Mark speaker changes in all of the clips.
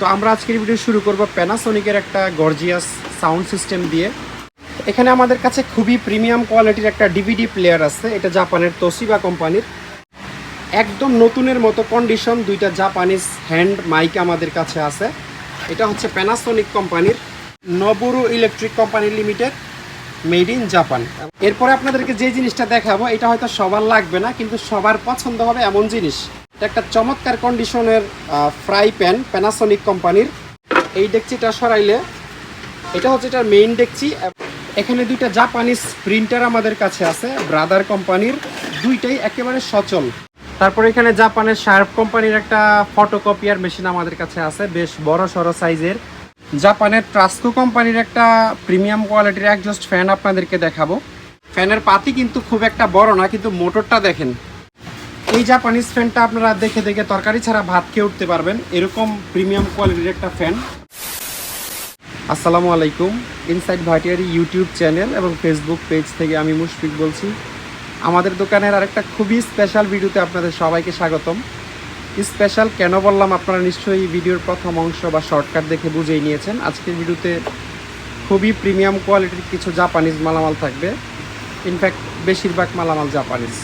Speaker 1: তো আমরা আজকের ভিডিও শুরু করব প্যানাসোনিকের একটা গর্জিয়াস সাউন্ড সিস্টেম দিয়ে। এখানে আমাদের কাছে খুবই প্রিমিয়াম কোয়ালিটির একটা ডিভিডি প্লেয়ার আছে, এটা জাপানের তসিবা কোম্পানির। একদম নতুনের মতো কন্ডিশন দুইটা জাপানিজ হ্যান্ড মাইক আমাদের কাছে আছে। এটা হচ্ছে প্যানাসোনিক কোম্পানির। Noboru electric company limited made in Japan. এরপরে আপনাদেরকে যে জিনিসটা দেখাবো, এটা হয়তো সবার লাগবে না, কিন্তু সবার পছন্দ হবে এমন জিনিস। এটা একটা চমৎকার কন্ডিশনের ফ্রাই প্যান প্যানাসোনিক কোম্পানির এই ডেকচিটা সরাইলে, এটা হচ্ছে এটার মেইন ডেকচি। এখানে দুইটা জাপানিজ প্রিন্টার আমাদের কাছে আছে ব্রাদার কোম্পানির দুইটাই একেবারে সচল। তারপরে এখানে জাপানের শার্প কোম্পানির একটা ফটোকপিয়ার মেশিন আমাদের কাছে আছে, বেশ বড় সড়ো সাইজের জাপানের ট্রাস্কো কোম্পানির একটা প্রিমিয়াম কোয়ালিটির একজস্ট ফ্যান আপনাদেরকে দেখাবো। ফ্যানের পাতি কিন্তু খুব একটা বড় না, কিন্তু মোটরটা দেখেন। এই জাপানিজ ফ্যানটা আপনারা দেখে দেখে তরকারি ছাড়া ভাত খেয়ে উঠতে পারবেন। এরকম প্রিমিয়াম কোয়ালিটির একটা ফ্যান। আসসালামু আলাইকুম। ইনসাইড ভাটিয়ারি ইউটিউব চ্যানেল এবং ফেসবুক পেজ থেকে আমি মুশফিক বলছি। আমাদের দোকানের আরেকটা খুবই স্পেশাল ভিডিওতে আপনাদের সবাইকে স্বাগতম। স্পেশাল কেন বললাম? আপনারা নিশ্চয়ই ভিডিওর প্রথম অংশ বা শর্টকাট দেখে বুঝেই নিয়েছেন। আজকের ভিডিওতে খুবই প্রিমিয়াম কোয়ালিটির কিছু জাপানিজ মালামাল থাকবে। ইনফ্যাক্ট বেশিরভাগ মালামাল জাপানিজ।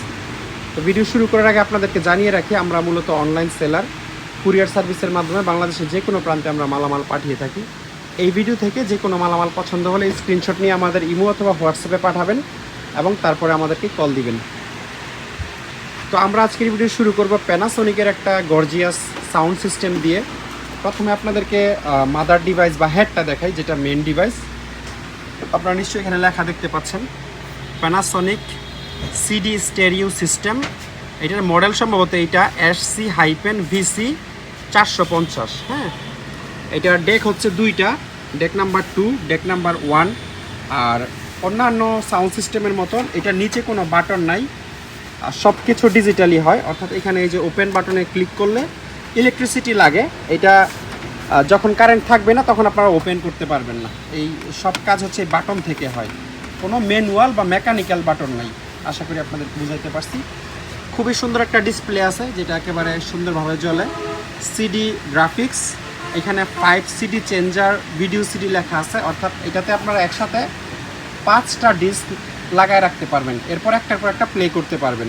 Speaker 1: তো ভিডিও শুরু করার আগে আপনাদেরকে জানিয়ে রাখি, আমরা মূলত অনলাইন সেলার, কুরিয়ার সার্ভিসের মাধ্যমে বাংলাদেশের যে কোনো প্রান্তে আমরা মালামাল পাঠিয়ে থাকি। এই ভিডিও থেকে যে কোনো মালামাল পছন্দ হলে স্ক্রিনশট নিয়ে আমাদের ইমো অথবা হোয়াটসঅ্যাপে পাঠাবেন এবং তারপরে আমাদেরকে কল দিবেন। তো আমরা আজকের ভিডিও শুরু করব প্যানাসোনিকের একটা গর্জিয়াস সাউন্ড সিস্টেম দিয়ে। প্রথমে আপনাদেরকে মাদার ডিভাইস বা হেডটা দেখাই, যেটা মেন ডিভাইস আপনারা নিশ্চয়ই এখানে লেখা দেখতে পাচ্ছেন। প্যানাসোনিক সিডি স্টেরিও সিস্টেম এটার মডেল সম্ভবত এইটা এস সি হাইপেন ভিসি চারশো পঞ্চাশ হ্যাঁ? এটার ডেক হচ্ছে দুইটা deck number two deck number one আর অন্যান্য সাউন্ড সিস্টেমের মতন, এটার নিচে কোনো বাটন নাই। সব কিছু ডিজিটালি হয়। অর্থাৎ এখানে এই যে ওপেন বাটনে ক্লিক করলে ইলেকট্রিসিটি লাগে। এটা যখন কারেন্ট থাকবে না, তখন আপনারা ওপেন করতে পারবেন না। এই সব কাজ হচ্ছে বাটন থেকে হয়। কোনো ম্যানুয়াল বা মেকানিক্যাল বাটন নাই। আশা করি আপনাদের বুঝাইতে পারছি। খুবই সুন্দর একটা ডিসপ্লে আছে, যেটা একেবারে সুন্দরভাবে জ্বলে। সিডি গ্রাফিক্স এখানে five CD changer video CD লেখা আছে। অর্থাৎ এটাতে আপনারা একসাথে পাঁচটা ডিস্ক লাগায় রাখতে পারবেন। এরপর একটার পর একটা প্লে করতে পারবেন।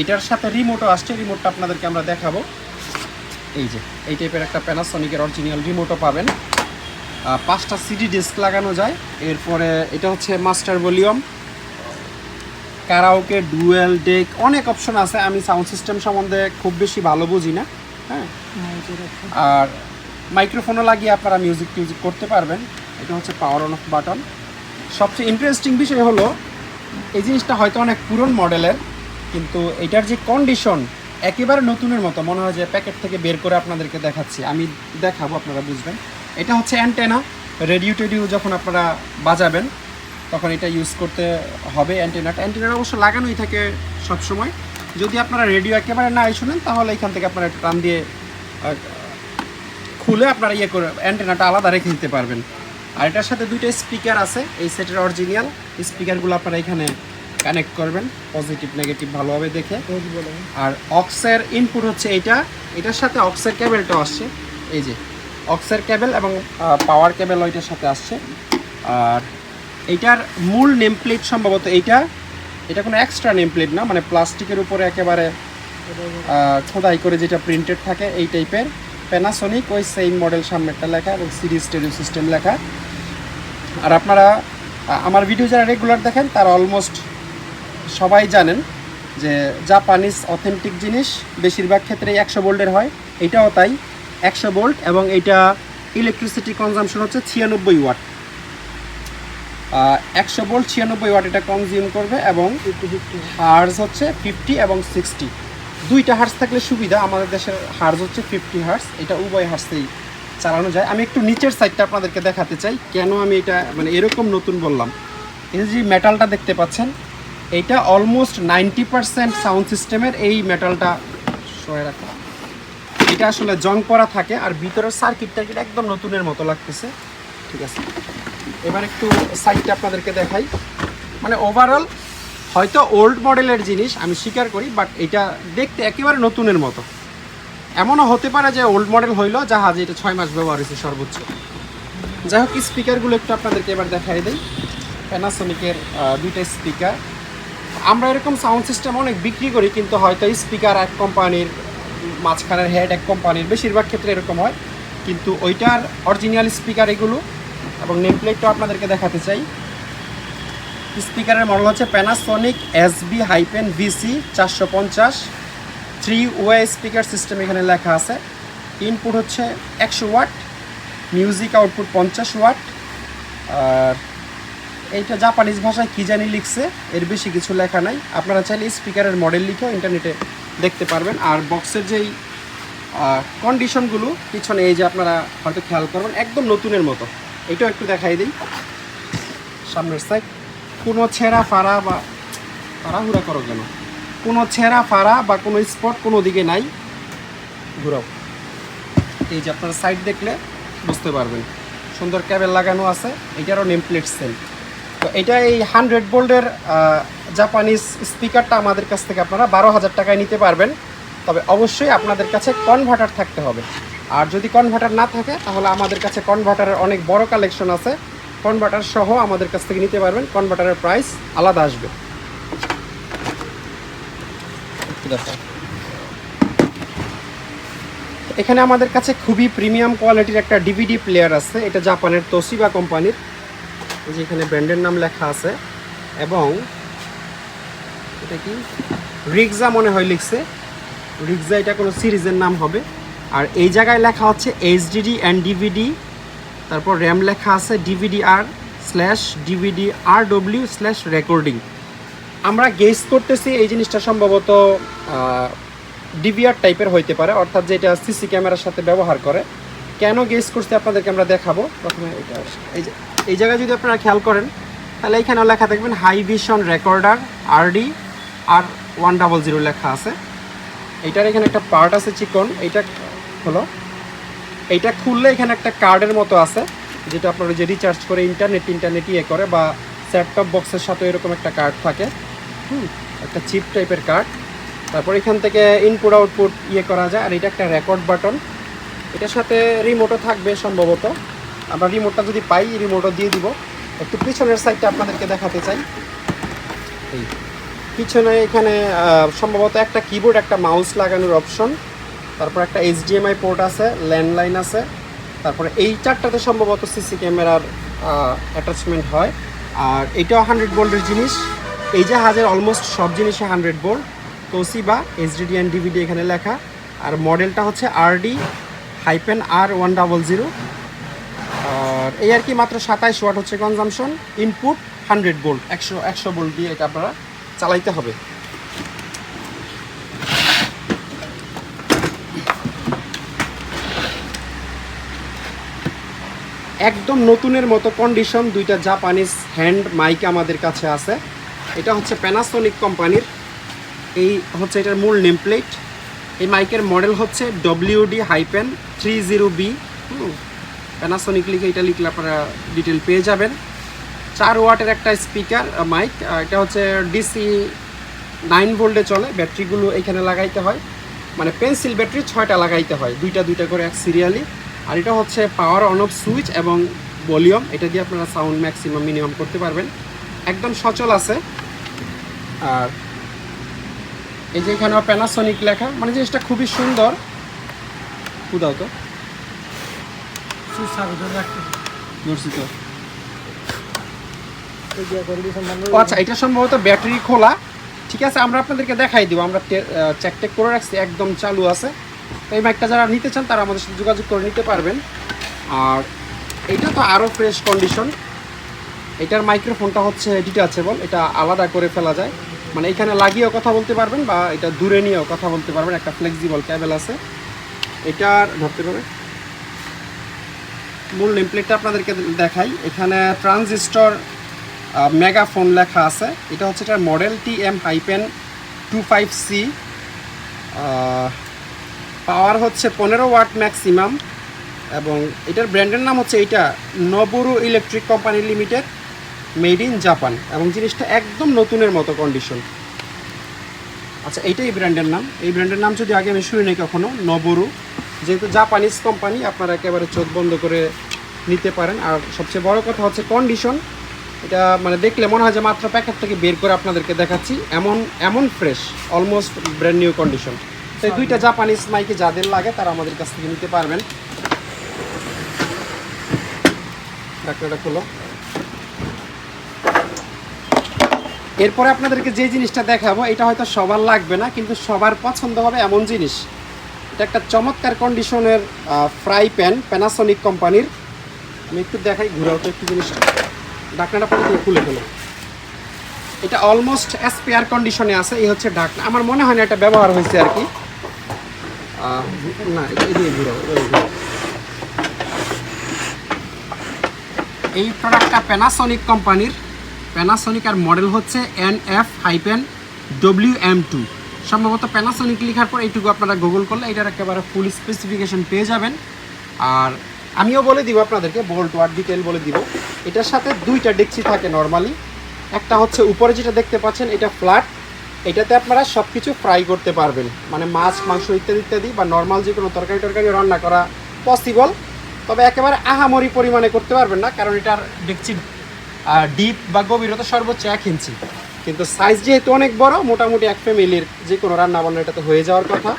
Speaker 1: এটার সাথে রিমোটও আসছে রিমোটটা আপনাদেরকে আমরা দেখাবো। এই যে, এই টাইপের একটা প্যানাসনিকের অরিজিনাল রিমোটও পাবেন। পাঁচটা সিডি ডিস্ক লাগানো যায়। এরপরে এটা হচ্ছে master volume karaoke dual deck অনেক অপশন আছে। আমি সাউন্ড সিস্টেম সম্বন্ধে খুব বেশি ভালো বুঝি না। হ্যাঁ? আর মাইক্রোফোনও লাগিয়ে আপনারা মিউজিক টিউজিক করতে পারবেন। এটা হচ্ছে পাওয়ার অন অফ বাটন সবচেয়ে ইন্টারেস্টিং বিষয় হলো এই জিনিসটা হয়তো অনেক পুরন মডেলের, কিন্তু এটার যে কন্ডিশন একেবারে নতুনের মতো, মনে হয় যে প্যাকেট থেকে বের করে আপনাদেরকে দেখাচ্ছি। আমি দেখাবো, আপনারা বুঝবেন। এটা হচ্ছে অ্যান্টেনা রেডিও টেডিও যখন আপনারা বাজাবেন, তখন এটা ইউজ করতে হবে অ্যান্টেনাটা অ্যান্টেনাটা অবশ্য লাগানোই থাকে সবসময়। যদি আপনারা রেডিও একেবারে না শোনেন, তাহলে এখান থেকে আপনারা টান দিয়ে খুলে আপনারা ইয়ে করে অ্যান্টেনাটা আলাদা রেখে দিতে পারবেন। আর এটার সাথে দুইটা স্পিকার আছে, এই সেটের অরিজিনাল স্পিকারগুলো আপনারা এখানে কানেক্ট করবেন পজিটিভ নেগেটিভ ভালোভাবে দেখে। আর অক্সের ইনপুট হচ্ছে এইটা। এটার সাথে অক্সের কেবেলটাও আসছে। এই যে অক্সের কেবেল এবং পাওয়ার কেবেল ওইটার সাথে আসছে। আর এইটার মূল নেম প্লেট সম্ভবত এইটা। এটা কোনো এক্সট্রা নেম প্লেট না মানে প্লাস্টিকের উপরে একেবারে খোদাই করে যেটা প্রিন্টেড থাকে, এই টাইপের প্যানাসোনিক ওই সেম মডেল সামনেরটা লেখা এবং সিরিজ স্টেরিও সিস্টেম লেখা। আর আপনারা আমার ভিডিও যারা রেগুলার দেখেন তারা অলমোস্ট সবাই জানেন যে জাপানিজ অথেন্টিক জিনিস বেশিরভাগ ক্ষেত্রেই একশো বোল্টের হয়। এটাও তাই একশো বোল্ট এবং এটা ইলেকট্রিসিটি কনজামশন হচ্ছে ছিয়ানব্বই ওয়াট। একশো বোল্ট ছিয়ানব্বই ওয়াট এটা কনজিউম করবে এবং হার্জ হচ্ছে ফিফটি এবং সিক্সটি দুইটা হার্স থাকলে সুবিধা, আমাদের দেশের হার্স হচ্ছে ফিফটি হার্স এটা উভয় হার্সেই চালানো যায়। আমি একটু নিচের সাইডটা আপনাদেরকে দেখাতে চাই, কেন আমি এটা মানে এরকম নতুন বললাম। এই যে মেটালটা দেখতে পাচ্ছেন এইটা অলমোস্ট নাইনটি পার্সেন্ট সাউন্ড সিস্টেমের এই মেটালটা সরে রাখা। এটা আসলে জং পরা থাকে, আর ভিতরের সার্কিট টার্কিট একদম নতুনের মতো লাগতেছে। ঠিক আছে। এবার একটু সাইডটা আপনাদেরকে দেখাই। মানে ওভারঅল হয়তো ওল্ড মডেলের জিনিস আমি স্বীকার করি বাট এটা দেখতে একেবারে নতুনের মতো। এমনও হতে পারে যে ওল্ড মডেল হইল জাহাজ এটা ছয় মাস ব্যবহার হয়েছে সর্বোচ্চ। যাই হোক স্পিকারগুলো একটু আপনাদেরকে এবার দেখাই দিই। প্যানাসোনিকের দুইটা স্পিকার আমরা এরকম সাউন্ড সিস্টেম অনেক বিক্রি করি, কিন্তু হয়তো স্পিকার এক কোম্পানির মাঝখানের হেড এক কোম্পানির বেশিরভাগ ক্ষেত্রে এরকম হয়। কিন্তু ওইটার অরিজিনাল স্পিকার এগুলো এবং নেম প্লেটটাও আপনাদেরকে দেখাতে চাই। স্পিকারের মডেল হচ্ছে Panasonic S B hyphen VC চারশো পঞ্চাশ। থ্রি ওয়ে স্পিকার সিস্টেম এখানে লেখা আছে। ইনপুট হচ্ছে একশো ওয়াট মিউজিক আউটপুট পঞ্চাশ ওয়াট আর এইটা জাপানিজ ভাষায় কী জানি লিখছে, এর বেশি কিছু লেখা নাই। আপনারা চাইলে স্পিকারের মডেল লিখেও ইন্টারনেটে দেখতে পারবেন। আর বক্সের যেই কন্ডিশনগুলো পিছনে এই যে আপনারা হয়তো খেয়াল করবেন, একদম নতুনের মতো। এটাও একটু দেখাই দিই। সামনের সাইড কোনো ছেঁড়া ফাড়া বা তাড়াহুড়া করো কেন? কোনো ছেঁড়া ফাড়া বা কোনো স্পট কোনো দিকে নাই, ঘুরাও। এই যে আপনার সাইড দেখলে বুঝতে পারবেন। সুন্দর ক্যাবেল লাগানো আছে, এটারও নেম প্লেট সেল তো এটা এই হান্ড্রেড বোল্ডের জাপানিজ স্পিকারটা আমাদের কাছ থেকে আপনারা বারো হাজার টাকায় নিতে পারবেন। তবে অবশ্যই আপনাদের কাছে কনভার্টার থাকতে হবে। আর যদি কনভার্টার না থাকে, তাহলে আমাদের কাছে কনভার্টারের অনেক বড় কালেকশন আছে। কনভার্টার সহ আমাদের কাছ থেকে নিতে পারবেন। কনভার্টারের প্রাইস আলাদা আসবে। এখানে আমাদের কাছে খুবই প্রিমিয়াম কোয়ালিটির একটা ডিভিডি প্লেয়ার আছে। এটা জাপানের তোসিবা কোম্পানির। যে এখানে ব্র্যান্ডের নাম লেখা আছে। এবং এটা কি? রিক্সা মনে হয় লিখছে। রিক্সা এটা কোনো সিরিজের নাম হবে। আর এই জায়গায় লেখা হচ্ছে এইচডিডি অ্যান্ড ডিভিডি তারপর র্যাম লেখা আছে DVD R slash DVD R W slash recording আমরা গেস করতেছি এই জিনিসটা সম্ভবত ডিভিআর টাইপের হইতে পারে, অর্থাৎ যেটা সিসি ক্যামেরার সাথে ব্যবহার করে। কেন গেস করতে আপনাদেরকে আমরা দেখাবো। প্রথমে এটা এই এই জায়গায় যদি আপনারা খেয়াল করেন, তাহলে এখানেও লেখা দেখবেন high vision recorder RD R one double zero লেখা আছে। এটার এখানে একটা পার্ট আছে চিকন, এইটা হলো এইটা খুললে এখানে একটা কার্ডের মতো আছে, যেটা আপনারা যে রিচার্জ করে ইন্টারনেট ইন্টারনেট ইয়ে করে বা সেটটপ বক্সের সাথে এরকম একটা কার্ড থাকে। হুম, একটা চিপ টাইপের কার্ড তারপর এখান থেকে ইনপুট আউটপুট ইয়ে করা যায়, আর এটা একটা রেকর্ড বাটন এটার সাথে রিমোটও থাকবে সম্ভবত। আমরা রিমোটটা যদি পাই রিমোটও দিয়ে দিব। একটু পিছনের সাইডটা আপনাদেরকে দেখাতে চাই। পিছনে এখানে সম্ভবত একটা কিবোর্ড একটা মাউস লাগানোর অপশন তারপর একটা এইচডিএমআই পোর্ট আছে ল্যান্ডলাইন আছে। তারপরে এই চারটাতে সম্ভবত সিসি ক্যামেরার অ্যাটাচমেন্ট হয়। আর এটাও হান্ড্রেড বোল্টের জিনিস। এই যে জাহাজের অলমোস্ট সব জিনিসই hundred volt Toshiba HDD and DVD এখানে লেখা। আর মডেলটা হচ্ছে RD hyphen R one double zero আর এই আর কি মাত্র সাতাইশ ওয়াট হচ্ছে কনজামশন ইনপুট হান্ড্রেড বোল্ট একশো একশো বোল্ট দিয়ে এটা আপনারা চালাইতে হবে। একদম নতুনের মতো কন্ডিশন দুইটা জাপানিজ হ্যান্ড মাইক আমাদের কাছে আছে। এটা হচ্ছে প্যানাসোনিক কোম্পানির এই হচ্ছে এটার মূল নেম প্লেট এই মাইকের মডেল হচ্ছে WD hyphen three zero B Panasonic লিখে এটা লিখলে আপনারা ডিটেল পেয়ে যাবেন। চার ওয়াটের একটা স্পিকার মাইক এটা হচ্ছে ডিসি নাইন ভোল্টে চলে ব্যাটারিগুলো এখানে লাগাইতে হয়। মানে পেন্সিল ব্যাটারি ছয়টা লাগাইতে হয়, দুইটা দুইটা করে এক সিরিয়ালি আর এটা হচ্ছে পাওয়ার অন অফ সুইচ এবং ভলিউম এটা দিয়ে আপনারা সাউন্ড ম্যাক্সিমাম মিনিমাম করতে পারবেন। একদম সচল আছে। আর এই যে এখানে প্যানাসোনিক লেখা মানে জিনিসটা খুবই সুন্দর। উদাও তো। আচ্ছা এটা সম্ভবত ব্যাটারি খোলা। ঠিক আছে, আমরা আপনাদেরকে দেখাই দিব। আমরা চেক টেক করে রাখছি, একদম চালু আছে। তো এই মাইকটা যারা নিতে চান, তারা আমাদের সাথে যোগাযোগ করে নিতে পারবেন। আর এটা তো আরও ফ্রেশ কন্ডিশন এটার মাইক্রোফোনটা হচ্ছে ডিটাচেবল এটা আলাদা করে ফেলা যায়। মানে এখানে লাগিয়েও কথা বলতে পারবেন বা এটা দূরে নিয়েও কথা বলতে পারবেন, একটা ফ্লেক্সিবল ক্যাবেল আছে। এটার, ধরতে পারবে মূল নেমপ্লেটটা আপনাদেরকে দেখাই। এখানে ট্রানজিস্টর মেগাফোন লেখা আছে। এটা হচ্ছে এটার model T M hyphen two five C power হচ্ছে পনেরো ওয়াট ম্যাক্সিমাম এবং এটার ব্র্যান্ডের নাম হচ্ছে এইটা Noboru electric company limited, made in Japan এবং জিনিসটা একদম নতুনের মতো কন্ডিশন আচ্ছা এইটাই ব্র্যান্ডের নাম। এই ব্র্যান্ডের নাম যদি আগে আমি শুনি নাই কখনো, নবরু। যেহেতু জাপানিজ কোম্পানি, আপনারা একেবারে চোখ বন্ধ করে নিতে পারেন। আর সবচেয়ে বড় কথা হচ্ছে কন্ডিশন এটা মানে দেখলে মনে হয় যে মাত্র প্যাকেট থেকে বের করে আপনাদেরকে দেখাচ্ছি। এমন এমন fresh almost brand new condition তো দুইটা জাপানিজ মাইকে যাদের লাগে তারা আমাদের কাছ থেকে নিতে পারবেন। খোলো। এরপরে আপনাদেরকে যে জিনিসটা দেখাবো, এটা হয়তো সবার লাগবে না, কিন্তু সবার পছন্দ হবে এমন জিনিস। এটা একটা চমৎকার কন্ডিশনের ফ্রাই প্যান প্যানাসনিক কোম্পানির। আমি একটু দেখাই, ঘুরাও তো একটু জিনিসটা। ঢাকনাটা পরে খুলে ফেলো। এটা অলমোস্ট স্পেয়ার কন্ডিশনে আছে, এই হচ্ছে ঢাকনা। আমার মনে হয় না এটা ব্যবহার হয়েছে আর কি। এই প্রোডাক্টটা প্যানাসনিক কোম্পানির প্যানাসনিক আর মডেল হচ্ছে N F hyphen W M two সম্ভবত প্যানাসনিক লেখার পর এইটুকু আপনারা গুগল করলে এটার একেবারে ফুল স্পেসিফিকেশন পেয়ে যাবেন। আর আমিও বলে দিব আপনাদেরকে বোল্ট ওয়ার ডিটেল বলে দিব। এটার সাথে দুইটা ডেকচি থাকে নর্মালি একটা হচ্ছে উপরে যেটা দেখতে পাচ্ছেন, এটা ফ্ল্যাট এটাতে আপনারা সব কিছু ফ্রাই করতে পারবেন। মানে মাছ, মাংস ইত্যাদি ইত্যাদি বা নর্মাল যে কোনো তরকারি টরকারি রান্না করা পসিবল তবে একেবারে আহামরি পরিমাণে করতে পারবেন না, কারণ এটার ডেকচির ডিপ বা গভীরতা সর্বোচ্চ এক ইঞ্চি কিন্তু সাইজ যেহেতু অনেক বড়, মোটামুটি এক ফ্যামিলির যে কোনো রান্না বান্না এটাতে হয়ে যাওয়ার কথা।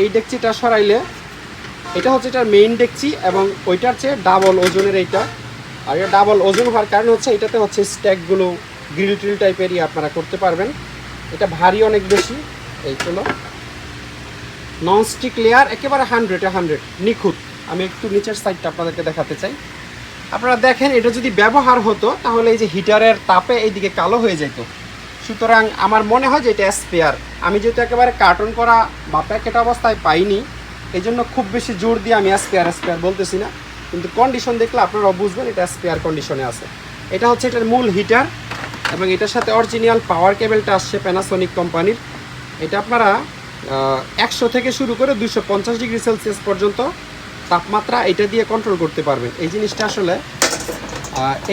Speaker 1: এই ডেকচিটা সরাইলে, এটা হচ্ছে এটার মেইন ডেকচি এবং ওইটার চেয়ে ডাবল ওজনের এইটা। আর এটা ডাবল ওজন হওয়ার কারণ হচ্ছে এটাতে হচ্ছে স্ট্যাকগুলো গ্রিল ট্রিল টাইপেরই আপনারা করতে পারবেন। এটা ভারী অনেক বেশি এইগুলো নন স্টিক লেয়ার একেবারে হান্ড্রেডে হান্ড্রেড নিখুঁত। আমি একটু নিচের সাইডটা আপনাদেরকে দেখাতে চাই। আপনারা দেখেন, এটা যদি ব্যবহার হতো, তাহলে এই যে হিটারের তাপে এইদিকে কালো হয়ে যেত। সুতরাং আমার মনে হয় যে এটা স্পেয়ার আমি যেহেতু একেবারে কার্টন করা বা প্যাকেট অবস্থায় পাইনি এই জন্য খুব বেশি জোর দিয়ে আমি স্পেয়ার স্পেয়ার বলতেছি না। কিন্তু কন্ডিশন দেখলে আপনারা বুঝবেন, এটা স্পেয়ার কন্ডিশনে আছে। এটা হচ্ছে এটার মূল হিটার। এবং এটার সাথে অরিজিনাল পাওয়ার কেবেলটা আসছে প্যানাসোনিক কোম্পানির এটা আপনারা একশো থেকে শুরু করে দুশো পঞ্চাশ ডিগ্রি সেলসিয়াস পর্যন্ত তাপমাত্রা এটা দিয়ে কন্ট্রোল করতে পারবেন। এই জিনিসটা আসলে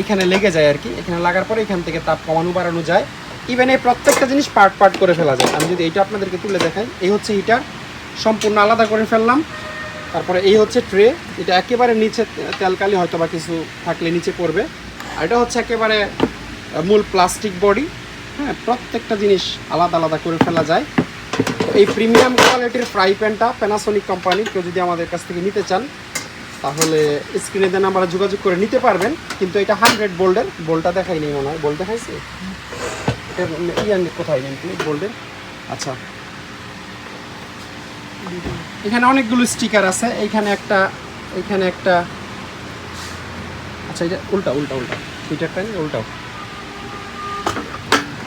Speaker 1: এখানে লেগে যায় আর কি। এখানে লাগার পরে এখান থেকে তাপ কমানো বাড়ানো যায়। ইভেন এই প্রত্যেকটা জিনিস পার্ট পার্ট করে ফেলা যায়। আমি যদি এইটা আপনাদেরকে তুলে দেখাই, এই হচ্ছে হিটার সম্পূর্ণ আলাদা করে ফেললাম। তারপরে এই হচ্ছে ট্রে এটা একেবারে নিচে তেলকালি হয়তো বা কিছু থাকলে নিচে পড়বে। আর এটা হচ্ছে একেবারে মূল প্লাস্টিক বডি হ্যাঁ প্রত্যেকটা জিনিস আলাদা আলাদা করে ফেলা যায়। এই প্রিমিয়াম কোয়ালিটির ফ্রাই প্যানটা প্যানাসোনিক কোম্পানির কেউ যদি আমাদের কাছ থেকে নিতে চান, তাহলে স্ক্রিনে দেন আমরা যোগাযোগ করে নিতে পারবেন। কিন্তু এটা হান্ড্রেড বোল্ডের বোল্টটা দেখাই নেই মনে হয়। বোল্ট দেখাইছে? কোথায় নেন তুমি বোল্ডের আচ্ছা। এখানে অনেকগুলো স্টিকার আছে। এইখানে একটা এইখানে একটা আচ্ছা এটা উল্টা উল্টা উল্টা। হিটারটা নিয়ে উল্টাও।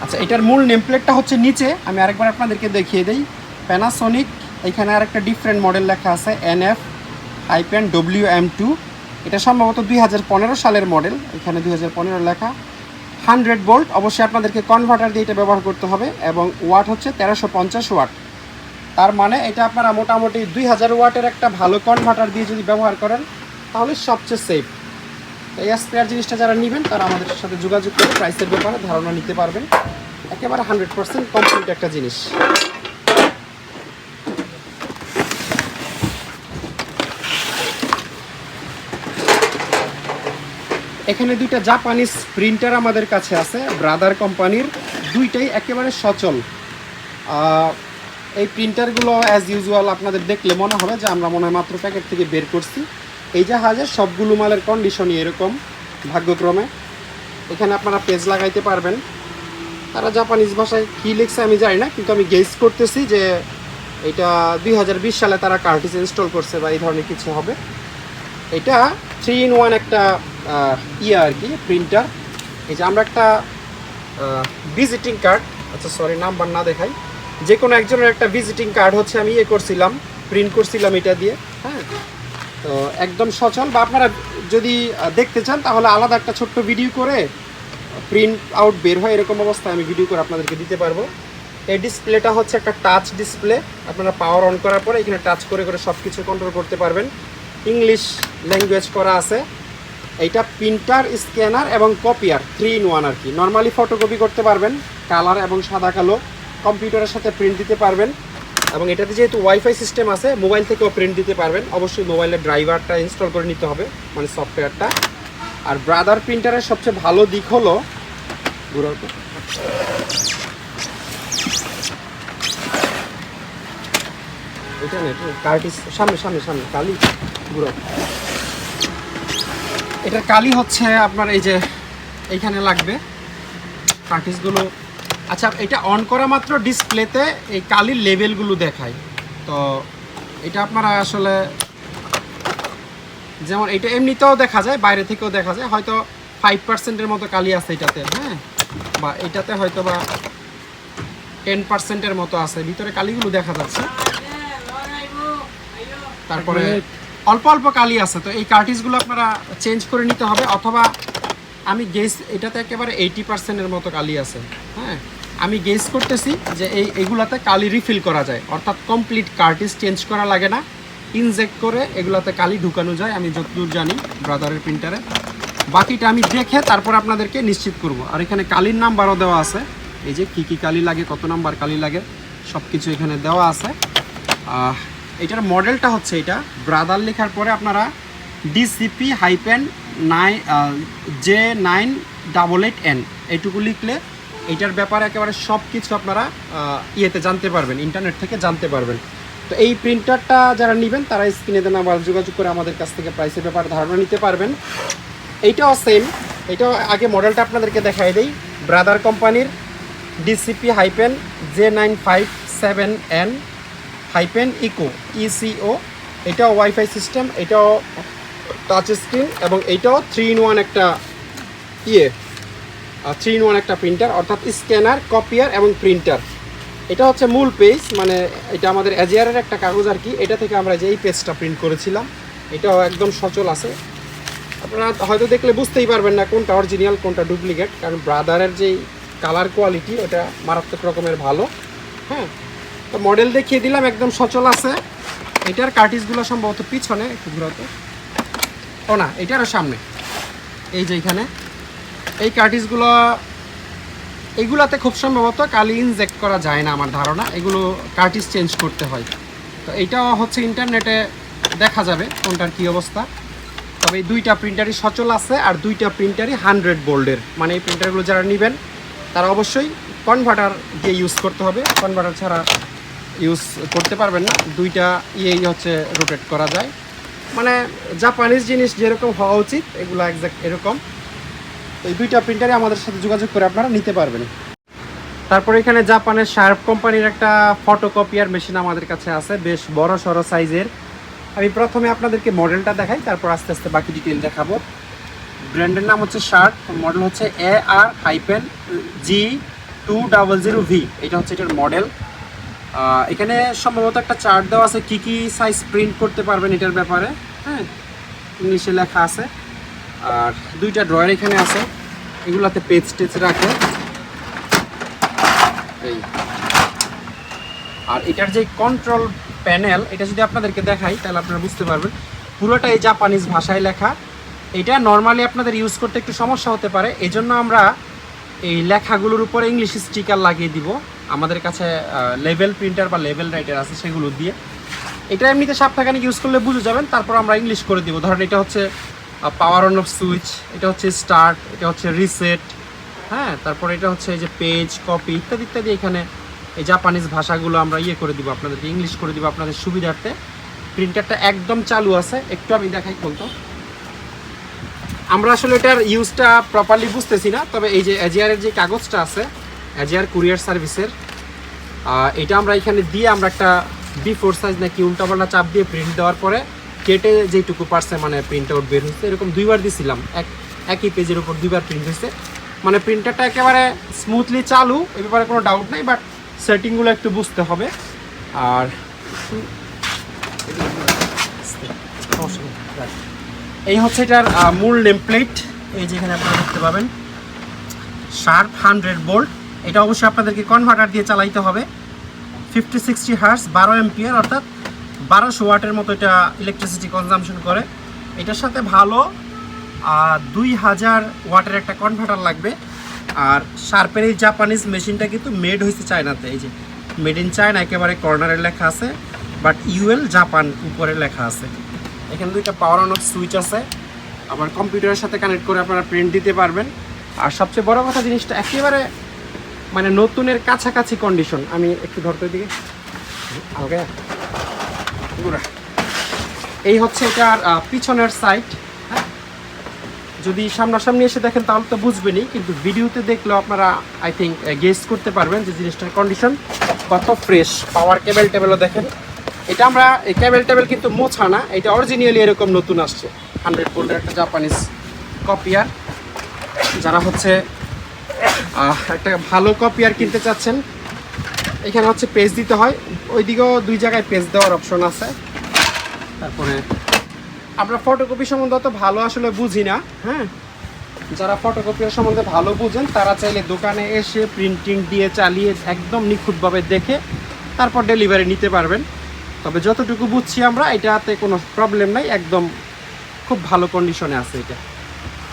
Speaker 1: আচ্ছা এটার মূল নেমপ্লেটটা হচ্ছে নিচে। আমি আরেকবার আপনাদেরকে দেখিয়ে দিই। প্যানাসোনিক এখানে আরেকটা ডিফারেন্ট মডেল লেখা আছে N F hyphen W M two এটা সম্ভবত দুই হাজার পনেরো সালের মডেল এখানে দুই হাজার পনেরো লেখা। হান্ড্রেড বোল্ট অবশ্যই আপনাদেরকে কনভার্টার দিয়ে এটা ব্যবহার করতে হবে, এবং ওয়াট হচ্ছে তেরোশো পঞ্চাশ ওয়াট তার মানে এটা আপনারা মোটামুটি দুই হাজার ওয়াটের একটা ভালো কনভার্টার দিয়ে যদি ব্যবহার করেন, তাহলে সবচেয়ে সেফ এই স্পেয়ার জিনিসটা যারা নেবেন, তারা আমাদের সাথে যোগাযোগ করে প্রাইসের ব্যাপারে ধারণা নিতে পারবেন। একেবারে হান্ড্রেড পার্সেন্ট কমপ্লিট একটা জিনিস। এখানে দুইটা জাপানিজ প্রিন্টার আমাদের কাছে আছে ব্রাদার কোম্পানির দুইটাই একেবারে সচল। এই প্রিন্টারগুলো অ্যাজ ইউজুয়াল আপনাদের দেখলে মনে হবে যে আমরা মনে হয় মাত্র প্যাকেট থেকে বের করছি। এই জাহাজের সবগুলো মালের কন্ডিশনই এরকম, ভাগ্যক্রমে। এখানে আপনারা পেজ লাগাইতে পারবেন। তারা জাপানিজ ভাষায় কী লিখছে আমি জানি না, কিন্তু আমি গেস করতেছি যে এটা দুই হাজার বিশ সালে তারা কার্টিস ইনস্টল করছে বা এই ধরনের কিছু হবে। এটা থ্রি ইন ওয়ান একটা ইয়ে আর কি প্রিন্টার এই যে আমরা একটা ভিজিটিং কার্ড আচ্ছা সরি নাম্বার না দেখাই। যে কোনো একজনের একটা ভিজিটিং কার্ড হচ্ছে আমি ইয়ে করছিলাম প্রিন্ট করছিলাম এটা দিয়ে হ্যাঁ? তো একদম সচল বা আপনারা যদি দেখতে চান, তাহলে আলাদা একটা ছোট্ট ভিডিও করে প্রিন্ট আউট বের হয় এরকম অবস্থায় আমি ভিডিও করে আপনাদেরকে দিতে পারব। এই ডিসপ্লেটা হচ্ছে একটা টাচ ডিসপ্লে আপনারা পাওয়ার অন করার পরে এখানে টাচ করে করে সব কিছু কন্ট্রোল করতে পারবেন। ইংলিশ ল্যাঙ্গুয়েজ করা আছে। এইটা প্রিন্টার স্ক্যানার এবং কপিয়ার থ্রি ইন ওয়ান আর কি। নর্মালি ফটোকপি করতে পারবেন কালার এবং সাদা কালো। কম্পিউটারের সাথে প্রিন্ট দিতে পারবেন। এবং এটাতে যেহেতু ওয়াইফাই সিস্টেম আছে মোবাইল থেকেও প্রিন্ট দিতে পারবেন। অবশ্যই মোবাইলের ড্রাইভারটা ইনস্টল করে নিতে হবে মানে সফটওয়্যারটা আর ব্রাদার প্রিন্টারের সবচেয়ে ভালো দিক হলো, ঘুরাও। এটা সামনে সামনে সামনে, কালি হচ্ছে আপনার এই যে, এইখানে লাগবে। কার্টিসগুলো আচ্ছা এটা অন করা মাত্র ডিসপ্লেতে এই কালির লেভেলগুলো দেখায় তো এটা আপনারা আসলে যেমন এটা এমনিতেও দেখা যায় বাইরে থেকেও দেখা যায় হয়তো ফাইভ পার্সেন্টের মতো কালি আছে এটাতে হ্যাঁ? বা এটাতে হয়তো বা টেন পার্সেন্টের মতো আছে ভিতরে কালিগুলো দেখা যাচ্ছে। তারপরে অল্প অল্প কালি আছে তো এই কার্টিসগুলো আপনারা চেঞ্জ করে নিতে হবে অথবা আমি গেস এটাতে একেবারে এইটি পার্সেন্টের মতো কালি আছে হ্যাঁ? আমি গেস করতেছি যে এই এগুলাতে কালি রিফিল করা যায়। অর্থাৎ কমপ্লিট কার্টিস চেঞ্জ করা লাগে না। ইনজেক্ট করে এগুলাতে কালি ঢুকানো যায়। আমি যতদূর জানি ব্রাদারের প্রিন্টারে বাকিটা আমি দেখে তারপর আপনাদেরকে নিশ্চিত করব। আর এখানে কালির নাম্বারও দেওয়া আছে। এই যে কী কী কালি লাগে, কত নাম্বার কালি লাগে সব কিছু এখানে দেওয়া আছে। এটার মডেলটা হচ্ছে এটা। ব্রাদার লেখার পরে আপনারা DCP hyphen nine J nine double eight N এইটুকু লিখলে এটার ব্যাপারে একেবারে সব কিছু আপনারা ইয়েতে জানতে পারবেন, ইন্টারনেট থেকে জানতে পারবেন। তো এই প্রিন্টারটা যারা নেবেন, তারা স্ক্রিনে দেন আবার যোগাযোগ করে আমাদের কাছ থেকে প্রাইসের ব্যাপারে ধারণা নিতে পারবেন। এইটাও সেম এটাও আগে মডেলটা আপনাদেরকে দেখাই দেই। ব্রাদার কোম্পানির DCP hyphen J nine five seven N hyphen eco ECO এটাও ওয়াইফাই সিস্টেম এটাও টাচ স্ক্রিন এবং এটাও থ্রি ইন ওয়ান একটা ইয়ে। থ্রি ইন ওয়ান একটা প্রিন্টার অর্থাৎ স্ক্যানার কপিয়ার এবং প্রিন্টার এটা হচ্ছে মূল পেজ মানে এটা আমাদের অ্যাজিয়ারের একটা কাগজ আর কি। এটা থেকে আমরা যে এই পেজটা প্রিন্ট করেছিলাম, এটাও একদম সচল আছে। আপনারা হয়তো দেখলে বুঝতেই পারবেন না কোনটা অরিজিনাল কোনটা ডুপ্লিকেট কারণ ব্রাদারের যেই কালার কোয়ালিটি ওটা মারাত্মক রকমের ভালো। হ্যাঁ তো মডেল দেখিয়ে দিলাম, একদম সচল আছে। এটার কার্টিসগুলো সম্ভবত পিছনে, একটু ঘুরাতো ও না, এটারও সামনে। এই যে এখানে। এই কার্টিসগুলো এগুলাতে খুব সম্ভবত কালি ইনজেক্ট করা যায় না আমার ধারণা। এগুলো কার্টিস চেঞ্জ করতে হয়। তো এইটাও হচ্ছে ইন্টারনেটে দেখা যাবে কোনটার কী অবস্থা। তবে এই দুইটা প্রিন্টারই সচল আছে আর দুইটা প্রিন্টারই হান্ড্রেড বোল্ডের মানে এই প্রিন্টারগুলো যারা নেবেন, তারা অবশ্যই কনভার্টার দিয়ে ইউজ করতে হবে। কনভার্টার ছাড়া ইউজ করতে পারবেন না। দুইটা ইয়েই হচ্ছে রোটেট করা যায়। মানে জাপানিজ জিনিস যেরকম হওয়া উচিত, এগুলো একজ্যাক্ট এরকম। এই দুইটা প্রিন্টারে আমাদের সাথে যোগাযোগ করে আপনারা নিতে পারবেন। তারপরে এখানে জাপানের শার্প কোম্পানির একটা ফটোকপিয়ার মেশিন আমাদের কাছে আছে, বেশ বড় সড়ো সাইজের আমি প্রথমে আপনাদেরকে মডেলটা দেখাই, তারপর আস্তে আস্তে বাকি ডিটেল দেখাবো। ব্র্যান্ডের নাম হচ্ছে শার্প মডেল হচ্ছে A R hyphen G two double zero V এটা হচ্ছে এটার মডেল এখানে সম্ভবত একটা চার্ট দেওয়া আছে, কী কী সাইজ প্রিন্ট করতে পারবেন এটার ব্যাপারে। হ্যাঁ ইংলিশে লেখা আছে। আর দুইটা ড্রয়ার এখানে আছে। এগুলাতে পেজ টেজ রাখে। এই। আর এটার যে কন্ট্রোল প্যানেল এটা যদি আপনাদেরকে দেখাই, তাহলে আপনারা বুঝতে পারবেন। পুরোটা এই জাপানিজ ভাষায় লেখা। এটা নর্মালি আপনাদের ইউজ করতে একটু সমস্যা হতে পারে। এজন্য আমরা এই লেখাগুলোর উপরে ইংলিশ স্টিকার লাগিয়ে দিব। আমাদের কাছে লেভেল প্রিন্টার বা লেভেল রাইটার আছে সেগুলো দিয়ে। এটা এমনিতে সাপ্তাহখানিক ইউজ করলে বুঝে যাবেন। তারপর আমরা ইংলিশ করে দিব। ধরেন এটা হচ্ছে পাওয়ার অন অফ সুইচ এটা হচ্ছে স্টার্ট এটা হচ্ছে রিসেট হ্যাঁ? তারপরে এটা হচ্ছে এই যে পেজ কপি ইত্যাদি ইত্যাদি এখানে এই জাপানিজ ভাষাগুলো আমরা ইয়ে করে দিব আপনাদেরকে ইংলিশ করে দিব আপনাদের সুবিধার্থে। প্রিন্টারটা একদম চালু আছে, একটু আমি দেখাই বলতো। আমরা আসলে এটার ইউজটা প্রপারলি বুঝতেছি না, তবে এই যে এজিয়ারের যে কাগজটা আছে এজিয়ার কুরিয়ার সার্ভিসের এটা আমরা এখানে দিয়ে আমরা একটা বি ফোর সাইজ নাকি উল্টাপাল্টা চাপ দিয়ে প্রিন্ট দেওয়ার পরে কেটে যেটুকু পারছে মানে প্রিন্ট আউট বের হয়েছে, এরকম দুইবার দিছিলাম। এক, একই পেজের উপর দুইবার প্রিন্ট হয়েছে। মানে প্রিন্টারটা একেবারে স্মুথলি চালু, এ ব্যাপারে কোনো ডাউট নাই বাট সেটিংগুলো একটু বুঝতে হবে। আর এই হচ্ছে এটার মূল নেম প্লেট এই যেখানে আপনারা দেখতে পাবেন। শার্প হান্ড্রেড বোল্ট এটা অবশ্যই আপনাদেরকে কনভার্টার দিয়ে চালাইতে হবে। ফিফটি সিক্সটি হার্স বারো এমপিয়ার অর্থাৎ বারোশো ওয়াটের মতো এটা ইলেকট্রিসিটি কনজামশন করে। এটার সাথে ভালো দুই হাজার ওয়াটের একটা কনভার্টার লাগবে। আর শার্পের এই জাপানিজ মেশিনটা কিন্তু মেড হয়েছে চায়নাতে এই যে মেড ইন চায়না একেবারে কর্নারে লেখা আছে বাট ইউএল জাপান উপরে লেখা আছে। এখানে দুইটা পাওয়ার অন অফ সুইচ আছে। আবার কম্পিউটারের সাথে কানেক্ট করে আপনারা প্রিন্ট দিতে পারবেন। আর সবচেয়ে বড় কথা জিনিসটা, একেবারে মানে নতুনের কাছাকাছি কন্ডিশন আমি একটু ধরতে দিকে। গুড়া। এই হচ্ছে এটার পিছনের সাইড যদি সামনাসামনি এসে দেখেন তাহলে তো বুঝবেনই, কিন্তু ভিডিওতে দেখলেও আপনারা আই থিঙ্ক গেস করতে পারবেন যে জিনিসটার কন্ডিশন কত ফ্রেশ পাওয়ার কেবল টেবেলও দেখেন। এটা আমরা, এই কেবল টেবেল কিন্তু মোছা না, এটা অরিজিনালি এরকম নতুন আসছে। হান্ড্রেড বোল্ডের একটা জাপানিজ কপিয়ার যারা হচ্ছে একটা ভালো কপিয়ার কিনতে চাচ্ছেন এখানে হচ্ছে পেজ দিতে হয়। ওইদিকেও দুই জায়গায় পেজ দেওয়ার অপশন আছে। তারপরে আমরা ফটোকপি সম্বন্ধে অত ভালো আসলে বুঝি না হ্যাঁ? যারা ফটোকপির সম্বন্ধে ভালো বুঝেন, তারা চাইলে দোকানে এসে প্রিন্টিং দিয়ে চালিয়ে একদম নিখুঁতভাবে দেখে তারপর ডেলিভারি নিতে পারবেন। তবে যতটুকু বুঝছি আমরা, এটাতে কোনো প্রবলেম নাই, একদম খুব ভালো কন্ডিশনে আছে এটা।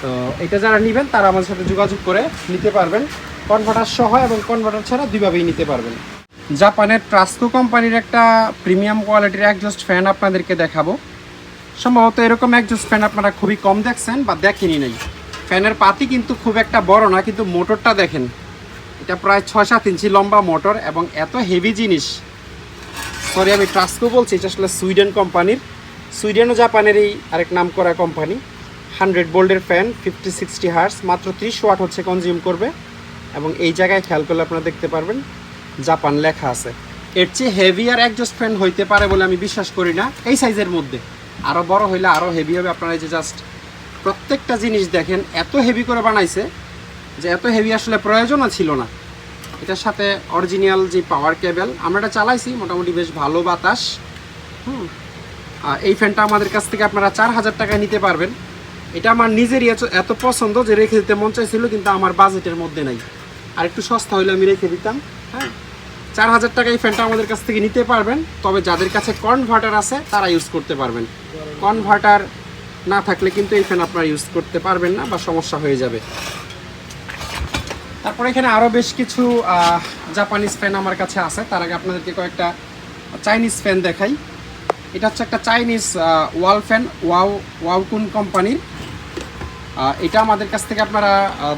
Speaker 1: তো এটা যারা নেবেন, তারা আমাদের সাথে যোগাযোগ করে নিতে পারবেন। কনভার্টার সহ এবং কনভার্টার ছাড়া দুইভাবেই নিতে পারবেন। জাপানের ট্রাস্কো কোম্পানির একটা প্রিমিয়াম কোয়ালিটির একজস্ট ফ্যান আপনাদেরকে দেখাবো। সম্ভবত এরকম একজস্ট ফ্যান আপনারা খুবই কম দেখছেন বা দেখেনি নাই। ফ্যানের পাতি কিন্তু খুব একটা বড় না, কিন্তু মোটরটা দেখেন। এটা প্রায় ছয় সাত ইঞ্চি লম্বা মোটর এবং এত হেভি জিনিস। সরি আমি ট্রাস্কো বলছি, এটা আসলে সুইডেন কোম্পানির। সুইডেন ও জাপানের এই আরেক নাম করা কোম্পানি। হান্ড্রেড বোল্ডের ফ্যান ফিফটি সিক্সটি হার্স মাত্র ত্রিশ ওয়াট হচ্ছে কনজিউম করবে। এবং এই জায়গায় খেয়াল করলে আপনারা দেখতে পারবেন জাপান লেখা আছে। এর চেয়ে হেভি আর একজস্ট ফ্যান হইতে পারে বলে আমি বিশ্বাস করি না, এই সাইজের মধ্যে। আরও বড় হইলে আরও হেভি হবে, আপনারা যে জাস্ট প্রত্যেকটা জিনিস দেখেন, এত হেভি করে বানাইছে যে এত হেভি আসলে প্রয়োজনও ছিল না। এটার সাথে অরিজিনাল যে পাওয়ার কেবেল আমরা এটা চালাইছি, মোটামুটি বেশ ভালো বাতাস। হুম। এই ফ্যানটা আমাদের কাছ থেকে আপনারা চার হাজার টাকায় নিতে পারবেন। এটা আমার নিজেরই এত- এত পছন্দ যে রেখে দিতে মন চাইছিল, কিন্তু আমার বাজেটের মধ্যে নাই। আর একটু সস্তা হইলে আমি রেখে দিতাম হ্যাঁ? চার হাজার টাকা এই ফ্যানটা আমাদের কাছ থেকে নিতে পারবেন। তবে যাদের কাছে কনভার্টার আছে, তারা ইউজ করতে পারবেন। কনভার্টার না থাকলে কিন্তু এই ফ্যান আপনারা ইউজ করতে পারবেন না বা সমস্যা হয়ে যাবে। তারপরে এখানে আরও বেশ কিছু জাপানিজ ফ্যান আমার কাছে আছে। তার আগে আপনাদেরকে কয়েকটা চাইনিজ ফ্যান দেখাই। এটা হচ্ছে একটা চাইনিজ ওয়াল ফ্যান ওয়াও ওয়াওকুন কোম্পানির এটা আমাদের কাছ থেকে আপনারা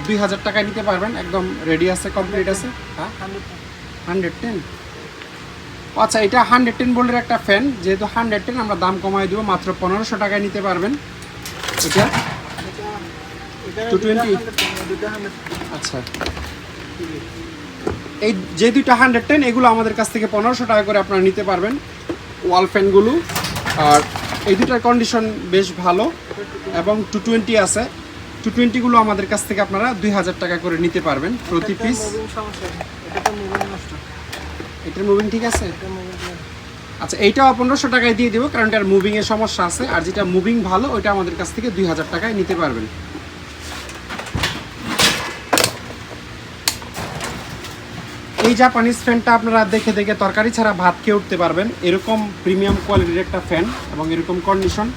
Speaker 1: দুই হাজার টাকায় নিতে পারবেন। একদম রেডি আছে কমপ্লিট আছে। হ্যাঁ? Hundred ten. আচ্ছা এটা হান্ড্রেড টেন বোল্ডের একটা ফ্যান। যেহেতু হান্ড্রেড টেন আমরা দাম কমাই দেবো মাত্র পনেরোশো টাকায় নিতে পারবেন। এটা? টু টোয়েন্টি আচ্ছা। এই যে দুইটা হান্ড্রেড টেন এগুলো আমাদের কাছ থেকে পনেরোশো টাকা করে আপনারা নিতে পারবেন। ওয়াল ফ্যানগুলো। আর এই দুটার কন্ডিশন বেশ ভালো। এবং টু টোয়েন্টি আছে। টু টোয়েন্টিগুলো আমাদের কাছ থেকে আপনারা দুই হাজার টাকা করে নিতে পারবেন প্রতি পিস এটার মুভিং ঠিক আছে? আচ্ছা এইটাও পনেরোশো টাকায় দিয়ে দেবো, কারণ এটার মুভিংয়ের সমস্যা আছে। আর যেটা মুভিং ভালো, ওইটা আমাদের কাছ থেকে দুই হাজার টাকায় নিতে পারবেন। এই জাপানিজ ফ্যানটা আপনারা দেখে দেখে তরকারি ছাড়া ভাত খেয়ে উঠতে পারবেন। এরকম প্রিমিয়াম কোয়ালিটির একটা ফ্যান এবং এরকম কন্ডিশন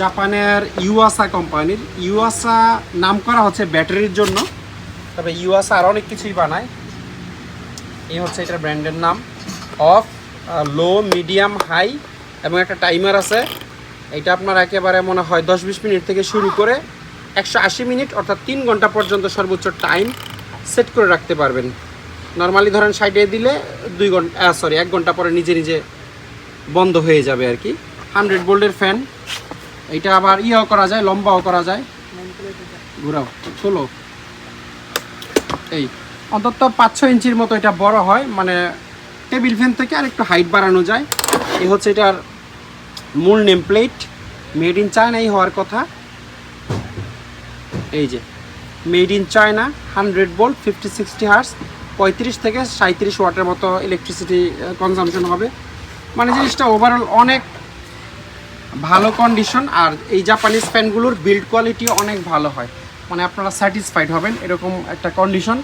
Speaker 1: জাপানের ইউআসা কোম্পানির ইউআসা নাম করা হচ্ছে ব্যাটারির জন্য। তবে ইউআসা আর অনেক কিছুই বানায়। এই হচ্ছে এটার ব্র্যান্ডের নাম অফ লো মিডিয়াম হাই এবং একটা টাইমার আছে। এটা আপনার একেবারে মনে হয় দশ বিশ মিনিট থেকে শুরু করে একশো আশি মিনিট অর্থাৎ তিন ঘণ্টা পর্যন্ত সর্বোচ্চ টাইম সেট করে রাখতে পারবেন। নর্মালি ধরেন সাইডে দিলে দুই ঘণ্টা সরি এক ঘণ্টা পরে নিজে নিজে বন্ধ হয়ে যাবে আর কি। হান্ড্রেড বোল্ডের ফ্যান। এটা আবার ইয়েও করা যায় লম্বাও করা যায়। ঘুরাও চলো এই। অন্তত পাঁচ ছ ইঞ্চির মতো এটা বড় হয় মানে টেবিল ফ্যান থেকে আর একটু হাইট বাড়ানো যায়। এই হচ্ছে এটার মূল নেম প্লেট মেড ইন চায়নাই হওয়ার কথা। এই যে made in China hundred volt fifty sixty hertz পঁয়ত্রিশ থেকে সাঁত্রিশ ওয়াটের মতো ইলেকট্রিসিটি কনজামশন হবে। মানে জিনিসটা ওভারঅল অনেক ভালো কন্ডিশন আর এই জাপানিজ ফ্যানগুলোর বিল্ড কোয়ালিটি অনেক ভালো হয়। মানে আপনারা স্যাটিসফাইড হবেন এরকম একটা কন্ডিশন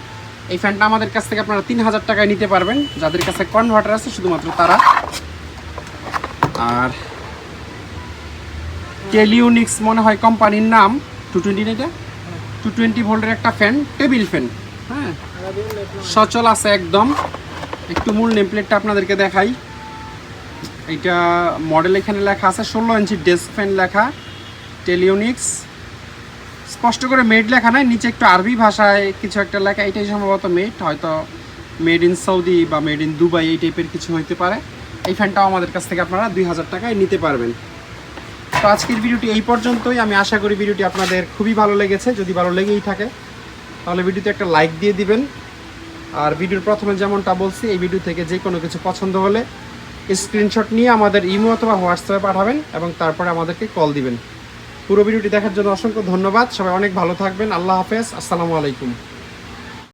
Speaker 1: এই ফ্যানটা আমাদের কাছ থেকে আপনারা তিন হাজার টাকায় নিতে পারবেন। যাদের কাছে কনভার্টার আছে, শুধুমাত্র তারা। আর টেলিউনিক্স মনে হয় কোম্পানির নাম। টু টোয়েন্টি এটা? টু টোয়েন্টি ভোল্টের একটা ফ্যান টেবিল ফ্যান হ্যাঁ? সচল আছে একদম। একটু মূল নেমপ্লেটটা আপনাদেরকে দেখাই। এটা মডেল এখানে লেখা আছে, ষোলো ইঞ্চি ডেস্ক ফ্যান লেখা। টেলিওনিক্স স্পষ্ট করে মেড লেখা নাই, নিচে একটু আরবি ভাষায় কিছু একটা লেখা, এটাই সম্ভবত মেড হয়তো মেড ইন সৌদি বা মেড ইন দুবাই এই টাইপের কিছু হইতে পারে। এই ফ্যানটাও আমাদের কাছ থেকে আপনারা দুই হাজার টাকায় নিতে পারবেন। তো আজকের ভিডিওটি এই পর্যন্তই, আমি আশা করি ভিডিওটি আপনাদের খুবই ভালো লেগেছে, যদি ভালো লেগেই থাকে, তাহলে ভিডিওতে একটা লাইক দিয়ে দিবেন। আর ভিডিওর প্রথমে যেমনটা বলছি, এই ভিডিও থেকে যে কোনো কিছু পছন্দ হলে স্ক্রিনশট নিয়ে আমাদের ইমো অথবা হোয়াটসঅ্যাপে পাঠাবেন এবং তারপরে আমাদেরকে কল দিবেন। পুরো ভিডিওটি দেখার জন্য অসংখ্য ধন্যবাদ। সবাই অনেক ভালো থাকবেন। আল্লাহ হাফেজ। আসসালামু আলাইকুম।